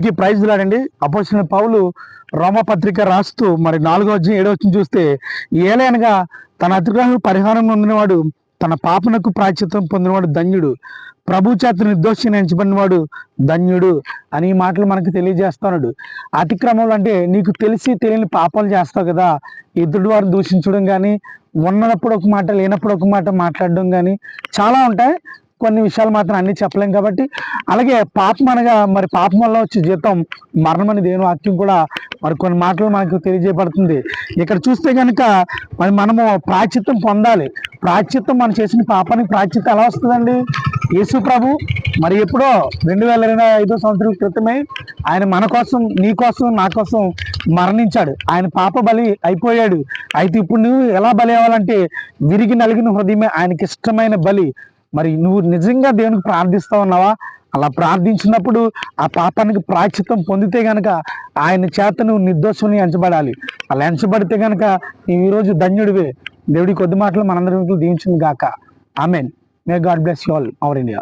ఈ ప్రైజ్ లాడండి. అపోసిన పౌలు రోమపత్రిక రాస్తూ మరి నాలుగో వచ్చి ఏడో వచ్చి చూస్తే ఏలైనగా తన అతిగ్రహం పరిహారం పొందినవాడు తన పాపనకు ప్రాచిత్వం పొందినవాడు ధన్యుడు. ప్రభు చేత నిర్దోషిని ఎంచబడినవాడు ధన్యుడు అని ఈ మాటలు మనకు తెలియజేస్తున్నాడు. అతిక్రమంలో అంటే నీకు తెలిసి తెలియని పాపాలు చేస్తావు కదా. ఎదుటి వారు దూషించడం కానీ ఉన్నప్పుడు ఒక మాట లేనప్పుడు ఒక మాట మాట్లాడడం కానీ చాలా ఉంటాయి. కొన్ని విషయాలు మాత్రం అన్ని చెప్పలేం కాబట్టి. అలాగే పాపం అనగా మరి పాపం వల్ల వచ్చే జీతం మరణం అని దేవుని వాక్యం కూడా మరి కొన్ని మాటలు మనకు తెలియజేయబడుతుంది. ఇక్కడ చూస్తే కనుక మరి మనము ప్రాచిత్తం పొందాలి. ప్రాచిత్తం మనం చేసిన పాపానికి ప్రాచిత్తం ఎలా వస్తుందండి? యేసు ప్రభు మరి ఎప్పుడో రెండు వేల ఇరవై ఐదో సంవత్సరం క్రితమే ఆయన మన కోసం నీ కోసం నా కోసం మరణించాడు. ఆయన పాప బలి అయిపోయాడు. అయితే ఇప్పుడు నువ్వు ఎలా బలి అవ్వాలంటే విరిగి నలిగిన హృదయమే ఆయనకి ఇష్టమైన బలి. మరి నువ్వు నిజంగా దేవునికి ప్రార్థిస్తా ఉన్నావా? అలా ప్రార్థించినప్పుడు ఆ పాపానికి ప్రాచిత్వం పొందితే గనక ఆయన చేత నువ్వు నిర్దోషుని ఎంచబడాలి. అలా ఎంచబడితే గనక ఈరోజు ధన్యుడివే. దేవుడి కొద్ది మాటలు మనందరికీ దీవించింది గాక amen. May God bless you all our India